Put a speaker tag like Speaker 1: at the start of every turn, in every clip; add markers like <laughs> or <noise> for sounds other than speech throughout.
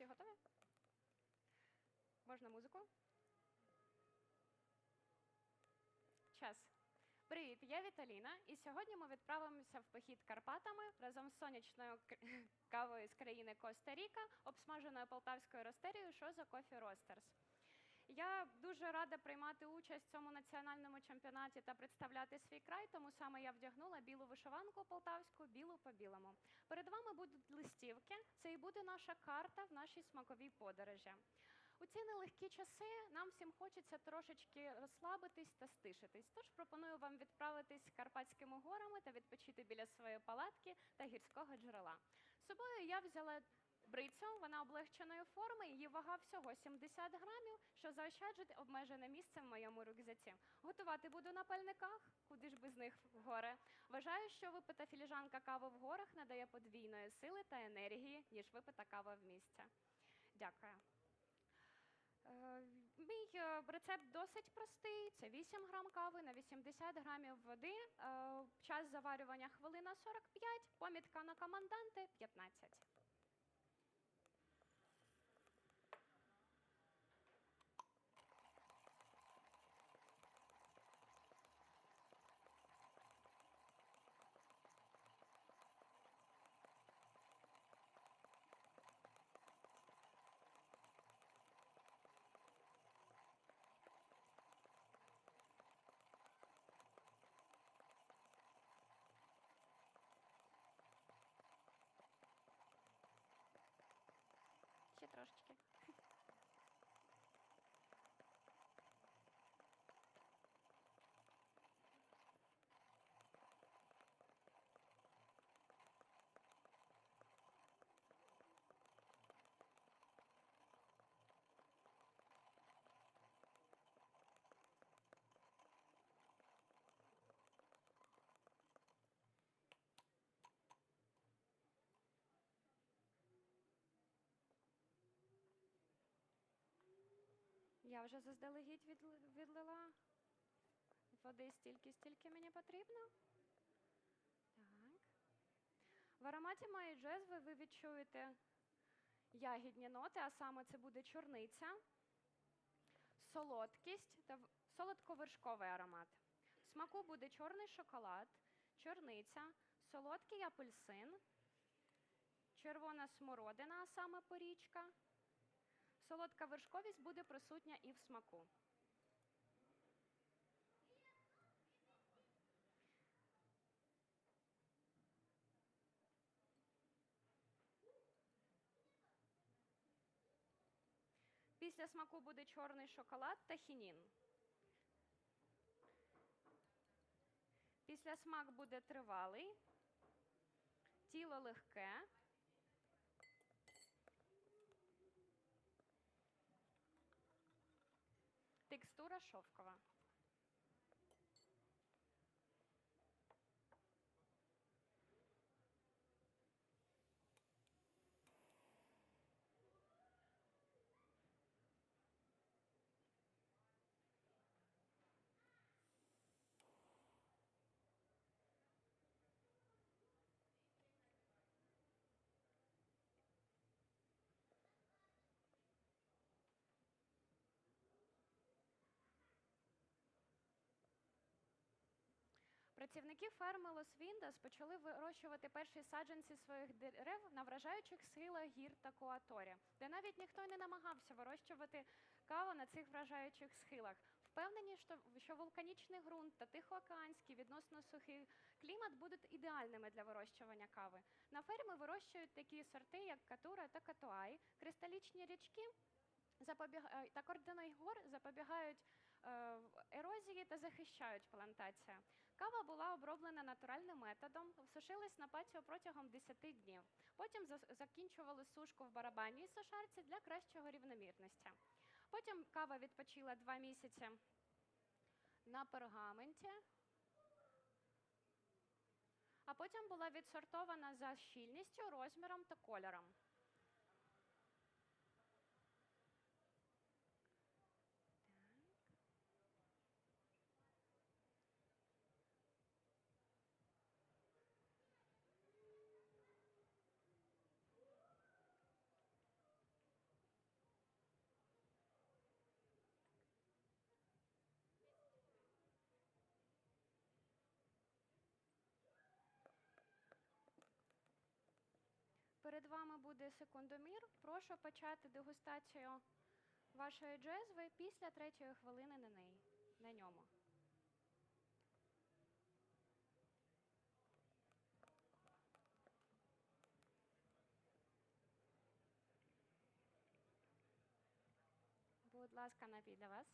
Speaker 1: Всі готові? Можна музику? Час. Привіт, я Віталіна, і сьогодні ми відправимося в похід Карпатами разом з сонячною кавою з країни Коста-Ріка, обсмаженою полтавською ростерією Шоза Кофі Ростерс. Я дуже рада приймати участь в цьому національному чемпіонаті та представляти свій край, тому саме я вдягнула білу вишиванку полтавську, білу по білому. Перед вами будуть листівки. Це і буде наша карта в нашій смаковій подорожі. У ці нелегкі часи нам всім хочеться трошечки розслабитись та стишитись. Тож пропоную вам відправитись Карпатськими горами та відпочити біля своєї палатки та гірського джерела. З собою я взяла брицю, вона облегченої форми, її вага всього 70 грамів, що заощаджить обмежене місце в моєму рюкзаці. Готувати буду на пальниках, куди ж без них в гори. Вважаю, що випита філіжанка кави в горах надає подвійної сили та енергії, ніж випита кава в місті. Дякую. Е, Мій е, рецепт досить простий. Це 8 грам кави на 80 грамів води. Е, Час заварювання хвилина 45, помітка на команданти 15. Ще трошечки. Я вже заздалегідь відли- відлила води стільки, стільки мені потрібно. Так. В ароматі моєї джезви ви відчуєте ягідні ноти, а саме це буде чорниця, солодкість та солодковершковий аромат. В смаку буде чорний шоколад, чорниця, солодкий апельсин, червона смородина, а саме порічка. Солодка вершковість буде присутня і в смаку. Після смаку буде чорний шоколад та хінін. Після смак буде тривалий, тіло легке, текстура шовкова. Працівники ферми Лос-Віндас почали вирощувати перші саджанці своїх дерев на вражаючих схилах гір та Куаторі, де навіть ніхто не намагався вирощувати каву на цих вражаючих схилах. Впевнені, що, вулканічний ґрунт та тихоокеанський відносно сухий клімат будуть ідеальними для вирощування кави. На фермі вирощують такі сорти, як катура та катуай, кристалічні річки запобіг... е, та кордони гор запобігають е, ерозії та захищають плантацію. Кава була оброблена натуральним методом, сушилась на патіо протягом 10 днів. Потім закінчували сушку в барабанній сушарці для кращого рівномірності. Потім кава відпочила 2 місяці на пергаменті. А потім була відсортована за щільністю, розміром та кольором. Перед вами буде секундомір. Прошу почати дегустацію вашої джезви після третьої хвилини на неї. На ньому. Будь ласка, напій для вас.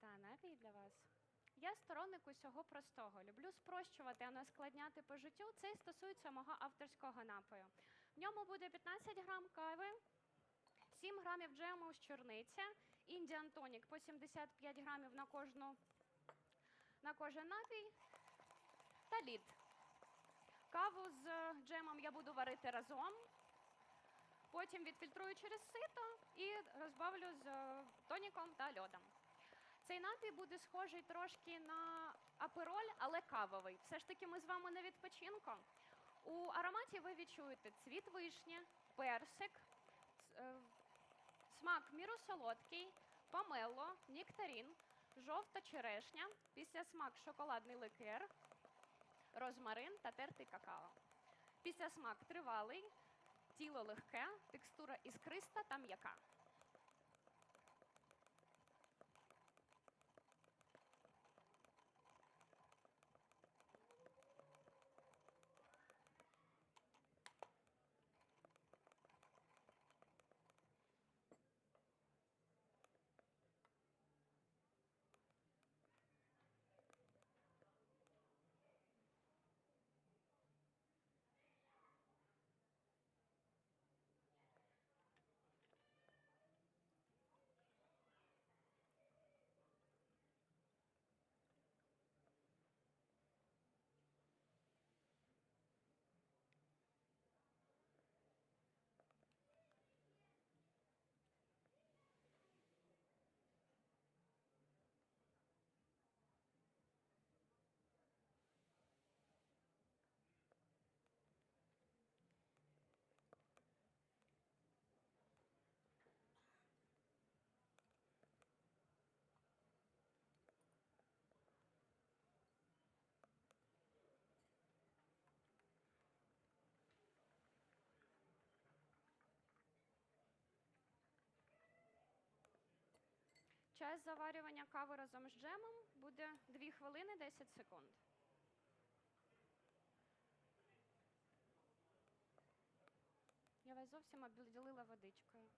Speaker 1: Та напій для вас. Я сторонник усього простого. Люблю спрощувати, а не складняти по життю. Це і стосується мого авторського напою. В ньому буде 15 грам кави, 7 грамів джему з чорниця, індіан тонік по 75 грамів на кожну на кожен напій та лід. Каву з джемом я буду варити разом. Потім відфільтрую через сито і розбавлю з е, тоніком та льодом. Цей напій буде схожий трошки на апероль, але кавовий. Все ж таки, ми з вами на відпочинку. У ароматі ви відчуєте цвіт вишні, персик, е, смак міру солодкий, помело, нектарин, жовта черешня, після смак шоколадний ликер, розмарин та тертий какао. Після смак тривалий, тіло легке, текстура іскриста та м'яка. Час заварювання кави разом з джемом буде 2 хвилини 10 секунд. Я вас зовсім обділила водичкою.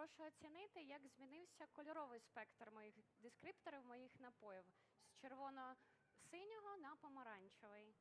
Speaker 1: Прошу оцінити, як змінився кольоровий спектр моїх дескрипторів моїх напоїв з червоно-синього на помаранчевий.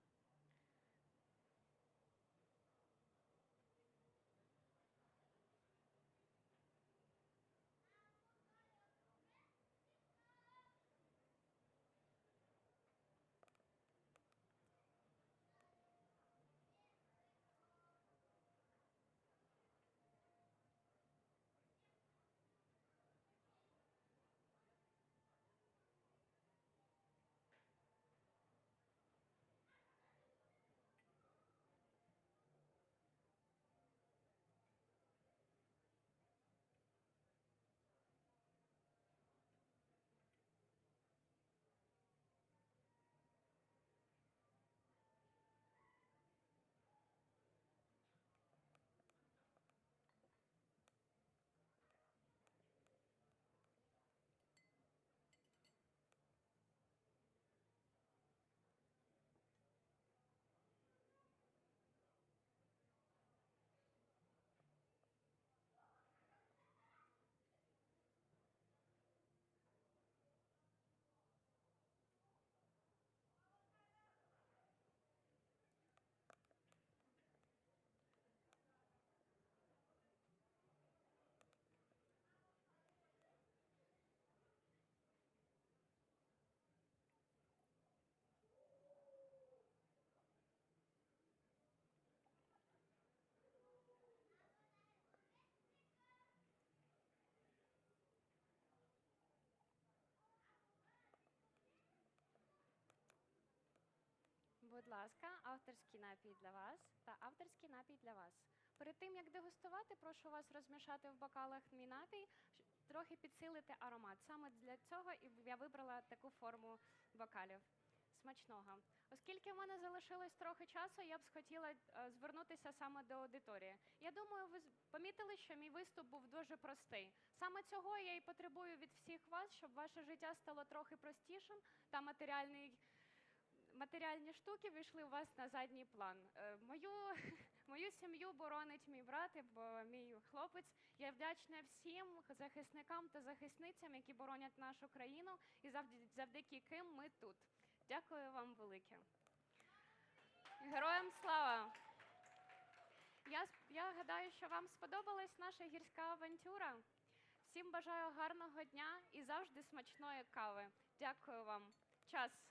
Speaker 1: Ласка, авторський напій для вас та авторський напій для вас. Перед тим як дегустувати, прошу вас розмішати в бокалах мій напій, трохи підсилити аромат. Саме для цього я вибрала таку форму бокалів. Смачного. Оскільки в мене залишилось трохи часу, я б схотіла е, звернутися саме до аудиторії. Я думаю, ви помітили, що мій виступ був дуже простий. Саме цього я і потребую від всіх вас, щоб ваше життя стало трохи простішим та матеріальний матеріальні штуки вийшли у вас на задній план. Е, Мою, <laughs> мою сім'ю боронить мій брат, бо мій хлопець. Я вдячна всім захисникам та захисницям, які боронять нашу країну, і завдяки, ким ми тут. Дякую вам велике. Героям слава! Я, я гадаю, що вам сподобалась наша гірська авантюра. Всім бажаю гарного дня і завжди смачної кави. Дякую вам. Час.